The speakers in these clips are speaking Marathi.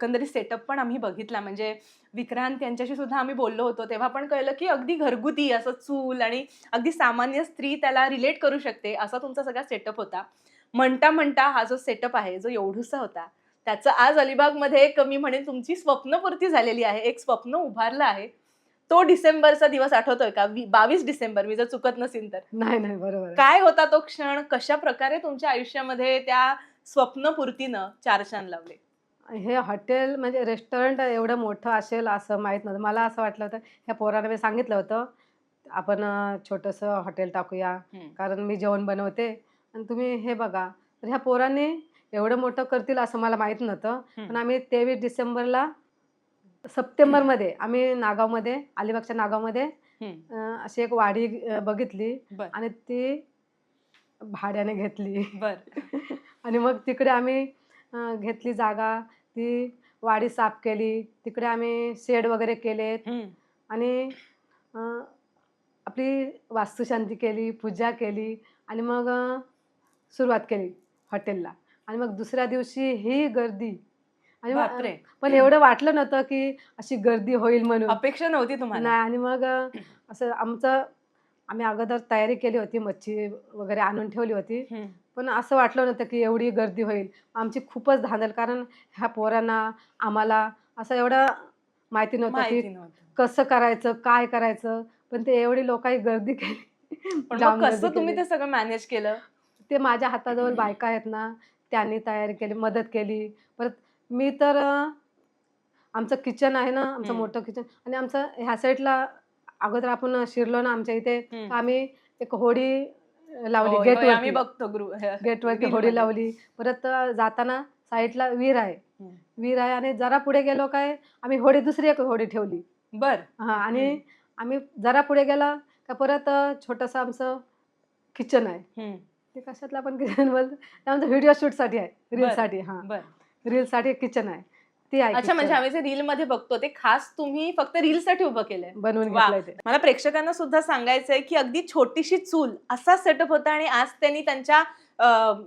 एकंदरीत सेटअप पण आम्ही बघितला. म्हणजे विक्रांत यांच्याशी सुद्धा आम्ही बोललो होतो. तेव्हा पण कळलं की अगदी घरगुती असं चूल आणि अगदी सामान्य स्त्री त्याला रिलेट करू शकते. असा तुमचा सगळा सेटअप होता. म्हणता म्हणता हा जो सेटअप आहे जो एवढूसा होता त्याचं आज अलिबागमध्ये एक मी म्हणेन तुमची स्वप्नपूर्ती झालेली आहे. एक स्वप्न उभारलं आहे. तो डिसेंबरचा दिवस आठवतोय का? बावीस डिसेंबर मी जर चुकत नसेल तर. नाही नाही बरोबर. काय होता तो क्षण? कशा प्रकारे तुमच्या आयुष्यामध्ये त्या स्वप्नपूर्तीनं चार चांद लावले? हे हॉटेल म्हणजे रेस्टॉरंट एवढं मोठं असेल असं माहीत नव्हतं. मला असं वाटलं होतं ह्या पोराने मी सांगितलं होतं आपण छोटंसं हॉटेल टाकूया कारण मी जेवण बनवते. आणि तुम्ही हे बघा तर ह्या पोरांनी एवढं मोठं करतील असं मला माहीत नव्हतं. पण आम्ही तेवीस डिसेंबरला सप्टेंबरमध्ये आम्ही नागावमध्ये अलिबागच्या नागावमध्ये अशी एक वाडी बघितली आणि ती भाड्याने घेतली. बर. आणि मग तिकडे आम्ही घेतली जागा ती वाडी साफ केली तिकडे आम्ही शेड वगैरे केलेत. आणि अं, आपली वास्तुशांती केली पूजा केली आणि मग अं, सुरुवात केली हॉटेलला. आणि मग दुसऱ्या दिवशी ही गर्दी. आणि मग- बापरे. पण एवढं वाटलं नव्हतं की अशी गर्दी होईल म्हणून. अपेक्षा नव्हती तुम्हाला? नाही आणि मग अं, असं आमचं आम्ही अगोदर तयारी केली होती मच्छी वगैरे आणून ठेवली होती. हम्म. पण असं वाटलं नव्हतं की एवढी गर्दी होईल. आमची खूपच धांदल. कारण ह्या पोरांना आम्हाला असं एवढं माहिती नव्हतं की कसं करायचं काय करायचं. पण ते एवढी लोकांनी गर्दी केली. पण कसं तुम्ही. ते सगळं मॅनेज केलं? ते माझ्या हाताजवळ बायका आहेत ना त्यांनी तयारी केली मदत केली. परत मी तर आमचं किचन आहे ना आमचं. मोठं किचन आणि आमचं ह्या साईडला अगोदर आपण शिरलो ना आमच्या इथे आम्ही एक होडी लावली होय, गेट होय, आम्ही बघतो ग्रु गेटवरती होडी मध्ये. लावली. परत जाताना साईडला विहीर आहे. हम्म. विहीर आहे आणि जरा पुढे गेलो काय आम्ही होडी दुसरी एक होडी ठेवली. बर. हा आणि हम्म. आम्ही जरा पुढे गेला का परत छोटंसं आमचं किचन आहे. हम्म. ते कशातलं आपण किचन बोलतो व्हिडिओ शूटसाठी आहे. रीलसाठी हा. बर. रीलसाठी किचन आहे. ती आहे अच्छा म्हणजे. आम्ही जे रील मध्ये बघतो ते खास तुम्ही फक्त रील साठी उभं केलंय. बनवून मला प्रेक्षकांना सुद्धा सांगायचंय की अगदी छोटीशी चूल असा सेटअप होता आणि आज त्यांनी त्यांच्या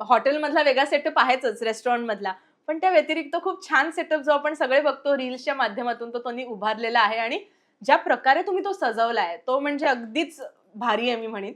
हॉटेलमधला वेगळा सेटअप आहेच रेस्टॉरंट मधला पण त्या व्यतिरिक्त खूप छान सेटअप जो आपण सगळे बघतो रील्सच्या माध्यमातून तो त्यांनी उभारलेला आहे आणि ज्या प्रकारे तुम्ही तो सजवलाय तो म्हणजे अगदीच भारी आहे मी म्हणेन.